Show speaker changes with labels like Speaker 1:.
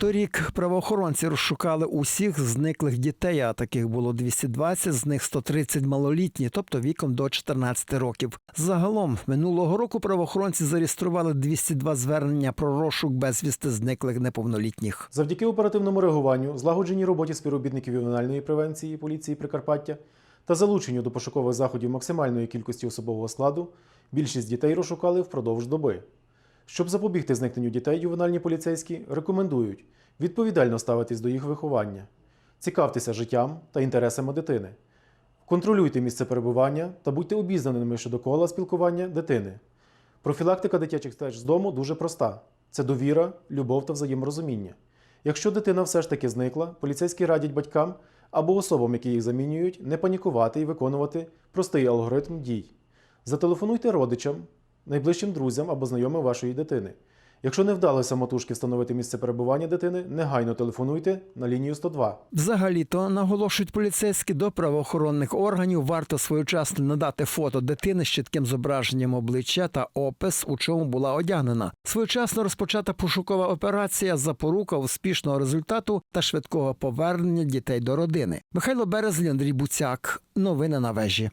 Speaker 1: Торік правоохоронці розшукали усіх зниклих дітей, а таких було 220, з них 130 малолітні, тобто віком до 14 років. Загалом минулого року правоохоронці зареєстрували 202 звернення про розшук безвісти зниклих неповнолітніх.
Speaker 2: Завдяки оперативному реагуванню, злагодженій роботі співробітників ювенальної превенції поліції Прикарпаття та залученню до пошукових заходів максимальної кількості особового складу, більшість дітей розшукали впродовж доби. Щоб запобігти зникненню дітей, ювенальні поліцейські рекомендують відповідально ставитись до їх виховання, цікавтеся життям та інтересами дитини, контролюйте місце перебування та будьте обізнаними щодо кола спілкування дитини. Профілактика дитячих втеч з дому дуже проста: це довіра, любов та взаєморозуміння. Якщо дитина все ж таки зникла, поліцейські радять батькам або особам, які їх замінюють, не панікувати і виконувати простий алгоритм дій. Зателефонуйте родичам, найближчим друзям або знайомим вашої дитини. Якщо не вдалося самотужки встановити місце перебування дитини, негайно телефонуйте на лінію 102.
Speaker 1: Взагалі-то наголошують поліцейські до правоохоронних органів варто своєчасно надати фото дитини з чітким зображенням обличчя та опис, у чому була одягнена. Своєчасно розпочата пошукова операція запорука успішного результату та швидкого повернення дітей до родини. Михайло Березль, Андрій Буцяк. Новини на вежі.